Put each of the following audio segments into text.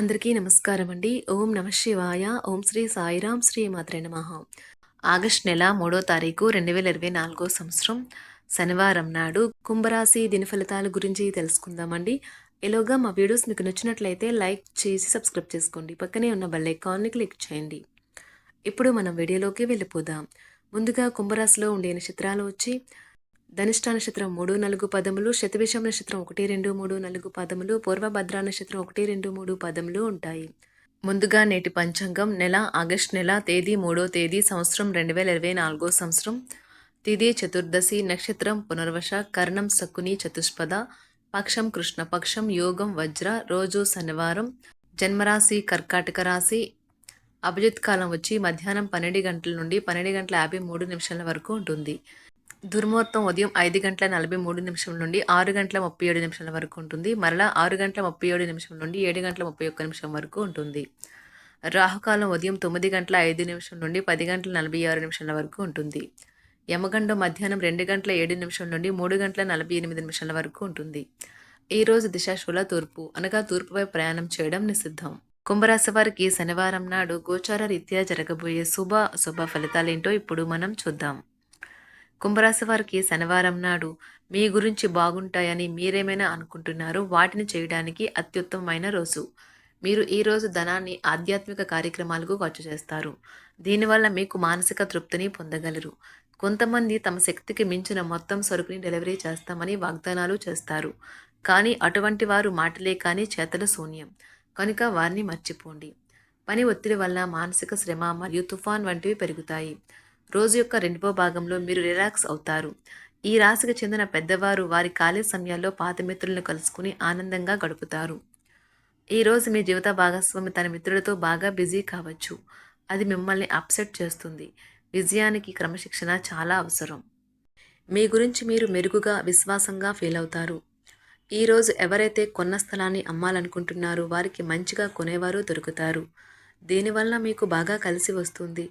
అందరికీ నమస్కారం అండి. ఓం నమ శివాయ. ఓం శ్రీ సాయిరాం శ్రీ మాత్రే నమ. ఆగస్ట్ నెల మూడో తారీఖు రెండు వేల ఇరవై నాలుగో సంవత్సరం శనివారం నాడు కుంభరాశి దిన ఫలితాల గురించి తెలుసుకుందామండి. ఎలాగా మా వీడియోస్ మీకు నచ్చినట్లయితే లైక్ చేసి సబ్స్క్రైబ్ చేసుకోండి. పక్కనే ఉన్న బెల్ ఐకాన్ని క్లిక్ చేయండి. ఇప్పుడు మనం వీడియోలోకి వెళ్ళిపోదాం. ముందుగా కుంభరాశిలో ఉండే నక్షత్రాలు వచ్చి ధనిష్ట నక్షత్రం మూడు నాలుగు పదములు శతవిషం నక్షత్రం ఒకటి రెండు మూడు నాలుగు పదములు పూర్వభద్ర నక్షత్రం ఒకటి రెండు మూడు పదములు ఉంటాయి. ముందుగా నేటి పంచాంగం నెల ఆగస్ట్ నెల తేదీ మూడో తేదీ సంవత్సరం రెండు వేల ఇరవై నాలుగో సంవత్సరం. తిది చతుర్దశి నక్షత్రం పునర్వశ కర్ణం శకుని చతుష్పద పక్షం కృష్ణపక్షం యోగం వజ్ర రోజు శనివారం. జన్మరాశి కర్కాటక రాశి అభిజిత్ కాలం వచ్చి మధ్యాహ్నం పన్నెండు గంటల నుండి పన్నెండు గంటల యాభై మూడు నిమిషాల వరకు ఉంటుంది. దుర్ముహూర్తం ఉదయం ఐదు గంటల నలభై మూడు నిమిషం నుండి ఆరు గంటల ముప్పై ఏడు నిమిషాల వరకు ఉంటుంది. మరలా ఆరు గంటల ముప్పై ఏడు నిమిషం నుండి ఏడు గంటల ముప్పై ఒక్క నిమిషం వరకు ఉంటుంది. రాహుకాలం ఉదయం తొమ్మిది గంటల ఐదు నిమిషం నుండి పది గంటల నలభై ఆరు నిమిషాల వరకు ఉంటుంది. యమగండం మధ్యాహ్నం రెండు గంటల ఏడు నిమిషం నుండి మూడు గంటల నలభై ఎనిమిది నిమిషాల వరకు ఉంటుంది. ఈ రోజు దిశాశూల తూర్పు అనగా తూర్పుపై ప్రయాణం చేయడం నిషిద్ధం. కుంభరాశి వారికి శనివారం నాడు గోచార రీత్యా జరగబోయే శుభ శుభ ఫలితాలేంటో ఇప్పుడు మనం చూద్దాం. కుంభరాశి వారికి శనివారం నాడు మీ గురించి బాగుంటాయని మీరేమైనా అనుకుంటున్నారో వాటిని చేయడానికి అత్యుత్తమమైన రోజు. మీరు ఈరోజు ధనాన్ని ఆధ్యాత్మిక కార్యక్రమాలకు ఖర్చు చేస్తారు. దీనివల్ల మీకు మానసిక తృప్తిని పొందగలరు. కొంతమంది తమ శక్తికి మించిన మొత్తం సరుకుని డెలివరీ చేస్తామని వాగ్దానాలు చేస్తారు. కానీ అటువంటి వారు మాటలే కానీ చేతల శూన్యం. కనుక వారిని మర్చిపోండి. పని ఒత్తిడి వల్ల మానసిక శ్రమ మరియు తుఫాన్ వంటివి పెరుగుతాయి. రోజు యొక్క రెండవ భాగంలో మీరు రిలాక్స్ అవుతారు. ఈ రాశికి చెందిన పెద్దవారు వారి ఖాళీ సమయాల్లో పాత మిత్రులను కలుసుకుని ఆనందంగా గడుపుతారు. ఈరోజు మీ జీవిత భాగస్వామి తన మిత్రులతో బాగా బిజీ కావచ్చు. అది మిమ్మల్ని అప్సెట్ చేస్తుంది. విజయానికి క్రమశిక్షణ చాలా అవసరం. మీ గురించి మీరు మెరుగుగా విశ్వాసంగా ఫీల్ అవుతారు. ఈరోజు ఎవరైతే కొన్న స్థలాన్ని అమ్మాలనుకుంటున్నారో వారికి మంచిగా కొనేవారు దొరుకుతారు. దీనివల్ల మీకు బాగా కలిసి వస్తుంది.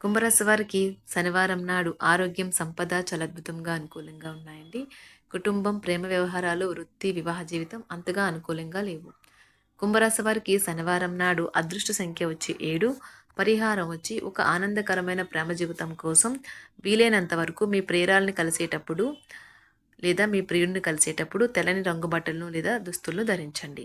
కుంభరాశి వారికి శనివారం నాడు ఆరోగ్యం సంపద చాలా అద్భుతంగా అనుకూలంగా ఉన్నాయండి. కుటుంబం ప్రేమ వ్యవహారాలు వృత్తి వివాహ జీవితం అంతగా అనుకూలంగా లేవు. కుంభరాశి వారికి శనివారం నాడు అదృష్ట సంఖ్య వచ్చి ఏడు పరిహారం వచ్చి ఒక ఆనందకరమైన ప్రేమ జీవితం కోసం వీలైనంత వరకు మీ ప్రేరాలని కలిసేటప్పుడు లేదా మీ ప్రియుడిని కలిసేటప్పుడు తెల్లని రంగు బట్టలను లేదా దుస్తులను ధరించండి.